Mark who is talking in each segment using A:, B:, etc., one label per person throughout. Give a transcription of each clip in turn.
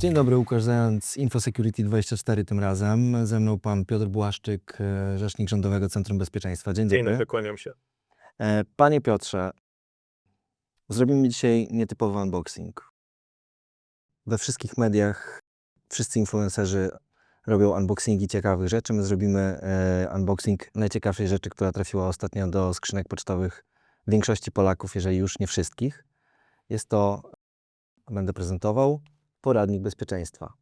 A: Dzień dobry, Łukasz Zając, InfoSecurity24 tym razem. Ze mną pan Piotr Błaszczyk, e, rzecznik Rządowego Centrum Bezpieczeństwa. Dzień
B: Dzień
A: dobry.
B: dobry, kłaniam się.
A: E, Panie Piotrze, zrobimy dzisiaj nietypowy unboxing. We wszystkich mediach wszyscy influencerzy robią unboxingi ciekawych rzeczy. My zrobimy e, unboxing najciekawszej rzeczy, która trafiła ostatnio do skrzynek pocztowych większości Polaków, jeżeli już nie wszystkich. Jest to, będę prezentował, poradnik bezpieczeństwa.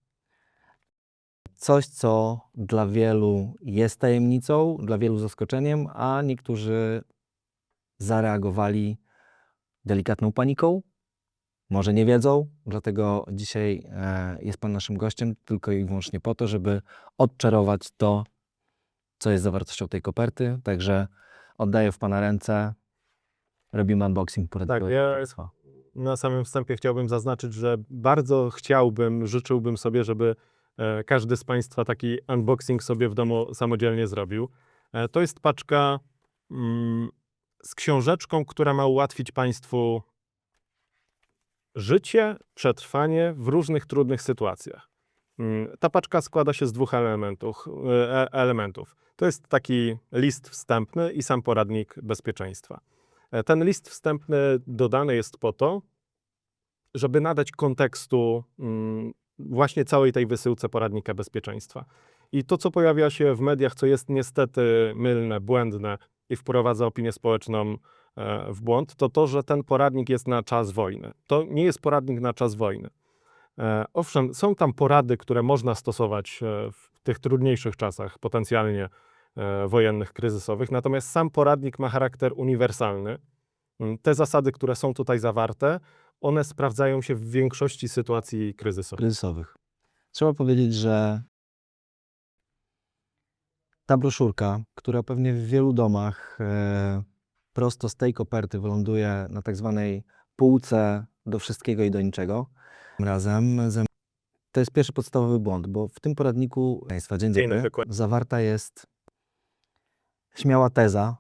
A: Coś, co dla wielu jest tajemnicą, dla wielu zaskoczeniem, a niektórzy zareagowali delikatną paniką. Może nie wiedzą, dlatego dzisiaj e, jest Pan naszym gościem tylko i wyłącznie po to, żeby odczarować to, co jest zawartością tej koperty. Także oddaję w Pana ręce. Robimy unboxing poradnika
B: Tak, ja-. Na samym wstępie chciałbym zaznaczyć, że bardzo chciałbym, życzyłbym sobie, żeby e, każdy z Państwa taki unboxing sobie w domu samodzielnie zrobił. E, to jest paczka mm, z książeczką, która ma ułatwić Państwu życie, przetrwanie w różnych trudnych sytuacjach. Mm, Ta paczka składa się z dwóch elementów. e, elementów. To jest taki list wstępny i sam poradnik bezpieczeństwa. E, Ten list wstępny dodany jest po to, żeby nadać kontekstu mm, właśnie całej tej wysyłce poradnika bezpieczeństwa. I to, co pojawia się w mediach, co jest niestety mylne, błędne i wprowadza opinię społeczną e, w błąd, to to, że ten poradnik jest na czas wojny. To nie jest poradnik na czas wojny. E, Owszem, są tam porady, które można stosować w tych trudniejszych czasach, potencjalnie wojennych, kryzysowych, natomiast sam poradnik ma charakter uniwersalny. Mm, Te zasady, które są tutaj zawarte, one sprawdzają się w większości sytuacji kryzysowych.
A: kryzysowych. Trzeba powiedzieć, że ta broszurka, która pewnie w wielu domach e, prosto z tej koperty wyląduje na tak zwanej półce do wszystkiego i do niczego, razem ze to jest pierwszy podstawowy błąd, bo w tym poradniku Państwa, dzień dobry, zawarta jest śmiała teza,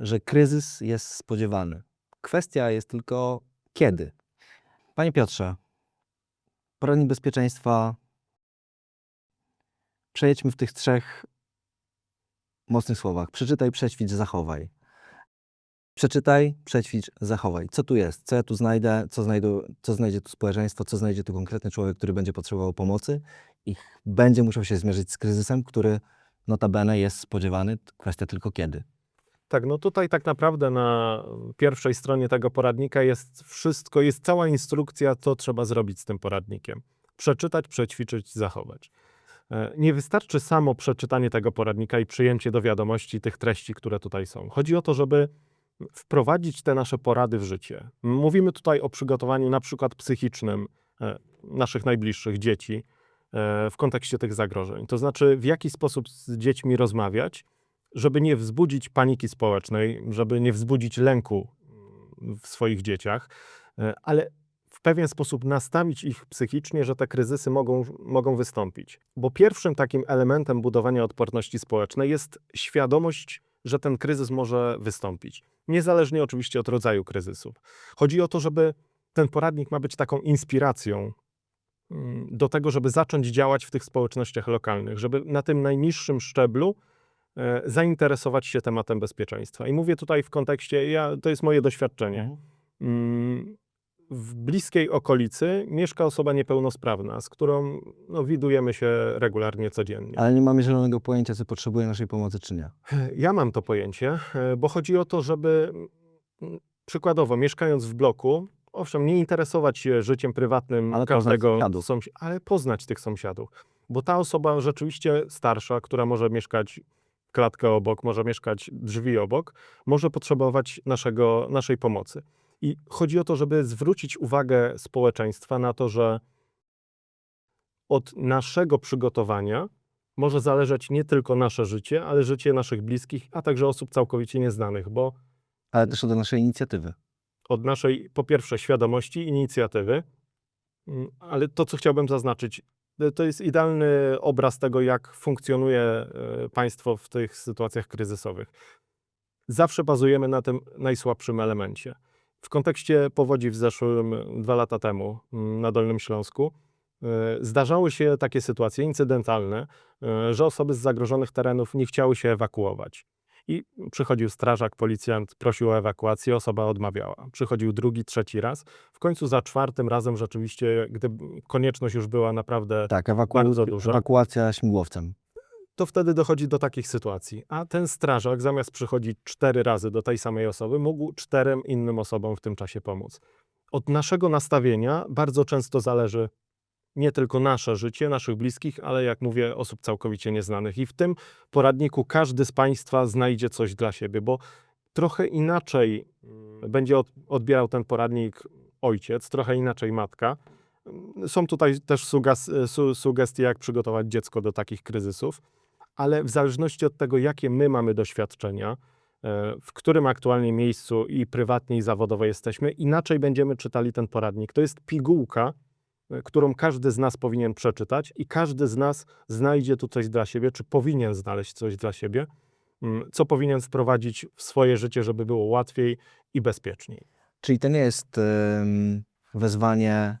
A: że kryzys jest spodziewany. Kwestia jest tylko kiedy. Panie Piotrze, poradnik bezpieczeństwa. Przejedźmy w tych trzech mocnych słowach. Przeczytaj, przećwicz, zachowaj. Przeczytaj, przećwicz, zachowaj. Co tu jest? Co ja tu znajdę? Co, znajdu, co znajdzie tu społeczeństwo? Co znajdzie tu konkretny człowiek, który będzie potrzebował pomocy i będzie musiał się zmierzyć z kryzysem, który notabene jest spodziewany. Kwestia tylko kiedy.
B: Tak, no tutaj tak naprawdę na pierwszej stronie tego poradnika jest wszystko, jest cała instrukcja, co trzeba zrobić z tym poradnikiem. Przeczytać, przećwiczyć, zachować. E, Nie wystarczy samo przeczytanie tego poradnika i przyjęcie do wiadomości tych treści, które tutaj są. Chodzi o to, żeby wprowadzić te nasze porady w życie. Mówimy tutaj o przygotowaniu na przykład psychicznym e, naszych najbliższych dzieci w kontekście tych zagrożeń. To znaczy, w jaki sposób z dziećmi rozmawiać, żeby nie wzbudzić paniki społecznej, żeby nie wzbudzić lęku mm, w swoich dzieciach, e, ale w pewien sposób nastawić ich psychicznie, że te kryzysy mogą, mogą wystąpić. Bo pierwszym takim elementem budowania odporności społecznej jest świadomość, że ten kryzys może wystąpić. Niezależnie oczywiście od rodzaju kryzysów. Chodzi o to, żeby ten poradnik ma być taką inspiracją do tego, żeby zacząć działać w tych społecznościach lokalnych, żeby na tym najniższym szczeblu e, zainteresować się tematem bezpieczeństwa. I mówię tutaj w kontekście, ja, to jest moje doświadczenie. Mm, W bliskiej okolicy mieszka osoba niepełnosprawna, z którą no, widujemy się regularnie, codziennie.
A: Ale nie mamy zielonego pojęcia, czy potrzebuje naszej pomocy, czy nie.
B: Ja mam to pojęcie, e, bo chodzi o to, żeby mm, przykładowo mieszkając w bloku, owszem, nie interesować się życiem prywatnym
A: Ale poznać
B: każdego
A: sąsiadów.
B: sąsi- ale poznać tych sąsiadów. Bo ta osoba rzeczywiście starsza, która może mieszkać klatkę obok, może mieszkać drzwi obok, może potrzebować naszego, naszej pomocy. I chodzi o to, żeby zwrócić uwagę społeczeństwa na to, że od naszego przygotowania może zależeć nie tylko nasze życie, ale życie naszych bliskich, a także osób całkowicie nieznanych, bo
A: Ale też od naszej inicjatywy.
B: Od naszej, po pierwsze, świadomości, inicjatywy, mm, ale to, co chciałbym zaznaczyć, y, to jest idealny obraz tego, jak funkcjonuje y, państwo w tych sytuacjach kryzysowych. Zawsze bazujemy na tym najsłabszym elemencie. W kontekście powodzi w zeszłym, dwa lata temu, mm, na Dolnym Śląsku, Zdarzały się takie sytuacje incydentalne, że osoby z zagrożonych terenów nie chciały się ewakuować. I przychodził strażak, policjant, prosił o ewakuację, osoba odmawiała. Przychodził drugi, trzeci raz. W końcu za czwartym razem rzeczywiście, gdy konieczność już była naprawdę
A: Tak, ewaku...
B: Bardzo dużo.
A: ewakuacja śmigłowcem.
B: to wtedy dochodzi do takich sytuacji. A ten strażak zamiast przychodzić cztery razy do tej samej osoby, mógł czterem innym osobom w tym czasie pomóc. Od naszego nastawienia bardzo często zależy nie tylko nasze życie, naszych bliskich, ale jak mówię, osób całkowicie nieznanych. I w tym poradniku każdy z Państwa znajdzie coś dla siebie, bo trochę inaczej mm, będzie od, odbierał ten poradnik ojciec, trochę inaczej matka. Są tutaj też sugestie, jak przygotować dziecko do takich kryzysów ale w zależności od tego, jakie my mamy doświadczenia, e, w którym aktualnie miejscu i prywatnie, i zawodowo jesteśmy, inaczej będziemy czytali ten poradnik. To jest pigułka, którą każdy z nas powinien przeczytać i każdy z nas znajdzie tu coś dla siebie, czy powinien znaleźć coś dla siebie, mm, co powinien wprowadzić w swoje życie, żeby było łatwiej i bezpieczniej.
A: Czyli to nie jest wezwanie,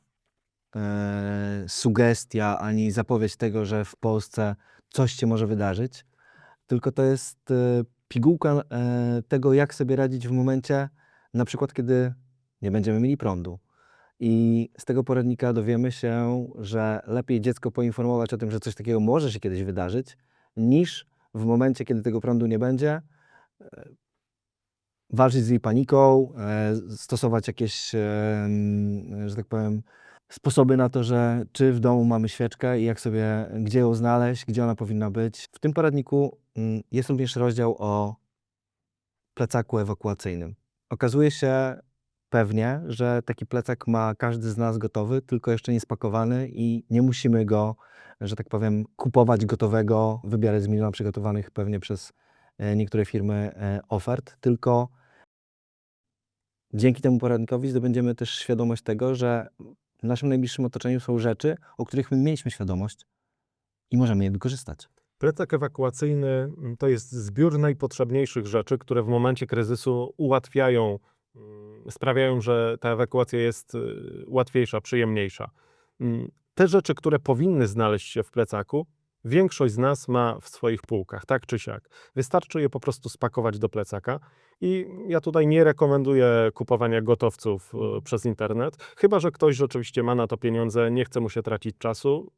A: e, sugestia, ani zapowiedź tego, że w Polsce coś się może wydarzyć, tylko to jest e, pigułka e, tego, jak sobie radzić w momencie, na przykład, kiedy nie będziemy mieli prądu. I z tego poradnika dowiemy się, że lepiej dziecko poinformować o tym, że coś takiego może się kiedyś wydarzyć, niż w momencie, kiedy tego prądu nie będzie, walczyć z jej paniką, e, stosować jakieś, em, że tak powiem, sposoby na to, że czy w domu mamy świeczkę i jak sobie, gdzie ją znaleźć, gdzie ona powinna być. W tym poradniku mm, jest również rozdział o plecaku ewakuacyjnym. Okazuje się pewnie, że taki plecak ma każdy z nas gotowy, tylko jeszcze nie spakowany i nie musimy go, że tak powiem, kupować gotowego, wybierać z miliona przygotowanych pewnie przez e, niektóre firmy e, ofert, tylko dzięki temu poradnikowi zdobędziemy też świadomość tego, że w naszym najbliższym otoczeniu są rzeczy, o których my mieliśmy świadomość i możemy je wykorzystać.
B: Plecak ewakuacyjny mm, to jest zbiór najpotrzebniejszych rzeczy, które w momencie kryzysu ułatwiają, sprawiają, że ta ewakuacja jest y, łatwiejsza, przyjemniejsza. Mm, Te rzeczy, które powinny znaleźć się w plecaku, większość z nas ma w swoich półkach, tak czy siak. Wystarczy je po prostu spakować do plecaka. I ja tutaj nie rekomenduję kupowania gotowców y, przez internet, chyba że ktoś rzeczywiście ma na to pieniądze, nie chce mu się tracić czasu.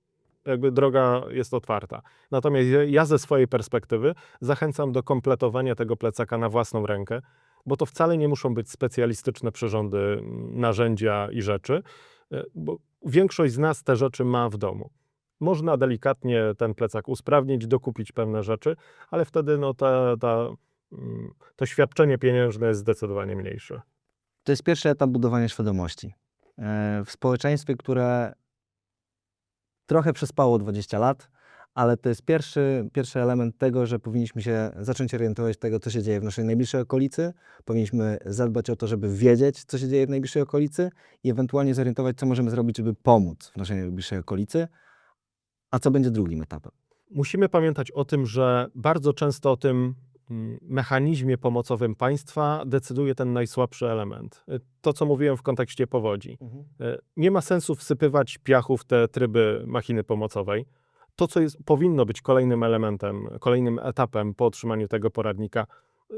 B: Jakby droga jest otwarta. Natomiast ja ze swojej perspektywy zachęcam do kompletowania tego plecaka na własną rękę, bo to wcale nie muszą być specjalistyczne przyrządy, mm, narzędzia i rzeczy, e, bo większość z nas te rzeczy ma w domu. Można delikatnie ten plecak usprawnić, dokupić pewne rzeczy, ale wtedy no, ta, ta, mm, to świadczenie pieniężne jest zdecydowanie mniejsze.
A: To jest pierwszy etap budowania świadomości. E, W społeczeństwie, które trochę przespało 20 lat, ale to jest pierwszy, pierwszy element tego, że powinniśmy się zacząć orientować tego, co się dzieje w naszej najbliższej okolicy. Powinniśmy zadbać o to, żeby wiedzieć, co się dzieje w najbliższej okolicy i ewentualnie zorientować, co możemy zrobić, żeby pomóc w naszej najbliższej okolicy. A co będzie drugim etapem?
B: Musimy pamiętać o tym, że bardzo często o tym mm, mechanizmie pomocowym państwa decyduje ten najsłabszy element. Y, To, co mówiłem w kontekście powodzi. E, Nie ma sensu wsypywać piachu w te tryby machiny pomocowej. To, co jest, powinno być kolejnym elementem, kolejnym etapem po otrzymaniu tego poradnika,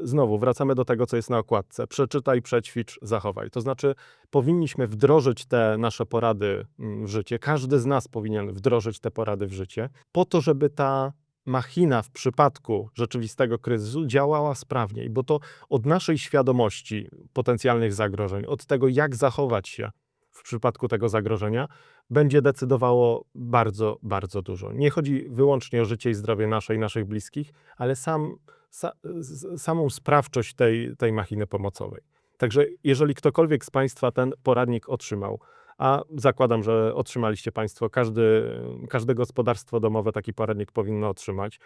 B: znowu wracamy do tego, co jest na okładce. Przeczytaj, przećwicz, zachowaj. To znaczy, powinniśmy wdrożyć te nasze porady mm, w życie. Każdy z nas powinien wdrożyć te porady w życie, po to, żeby ta machina w przypadku rzeczywistego kryzysu działała sprawniej, bo to od naszej świadomości potencjalnych zagrożeń, od tego, jak zachować się w przypadku tego zagrożenia, będzie decydowało bardzo, bardzo dużo. Nie chodzi wyłącznie o życie i zdrowie nasze i naszych bliskich, ale sam, sa, samą sprawczość tej, tej machiny pomocowej. Także jeżeli ktokolwiek z Państwa ten poradnik otrzymał, a zakładam, że otrzymaliście Państwo, każdy, każde gospodarstwo domowe taki poradnik powinno otrzymać,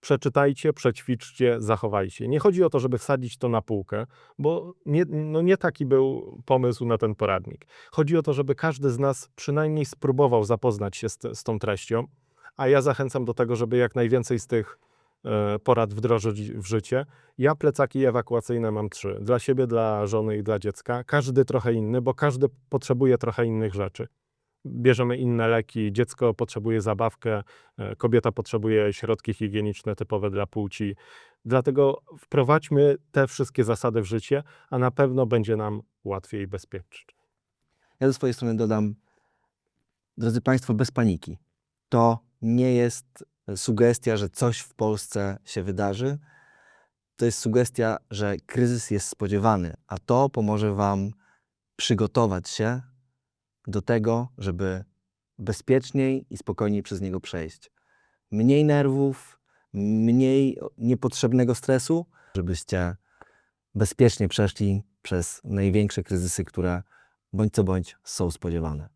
B: przeczytajcie, przećwiczcie, zachowajcie. Nie chodzi o to, żeby wsadzić to na półkę, bo nie, no nie taki był pomysł na ten poradnik. Chodzi o to, żeby każdy z nas przynajmniej spróbował zapoznać się z, z tą treścią, a ja zachęcam do tego, żeby jak najwięcej z tych e, porad wdrożyć w życie. Ja plecaki ewakuacyjne mam trzy. Dla siebie, dla żony i dla dziecka. Każdy trochę inny, bo każdy potrzebuje trochę innych rzeczy. Bierzemy inne leki, dziecko potrzebuje zabawkę, e, kobieta potrzebuje środki higieniczne typowe dla płci. Dlatego wprowadźmy te wszystkie zasady w życie, a na pewno będzie nam łatwiej i bezpiecznie.
A: Ja ze swojej strony dodam, drodzy Państwo, bez paniki. To nie jest sugestia, że coś w Polsce się wydarzy. To jest sugestia, że kryzys jest spodziewany, a to pomoże Wam przygotować się do tego, żeby bezpieczniej i spokojniej przez niego przejść. Mniej nerwów, mniej niepotrzebnego stresu, żebyście bezpiecznie przeszli przez największe kryzysy, które bądź co bądź są spodziewane.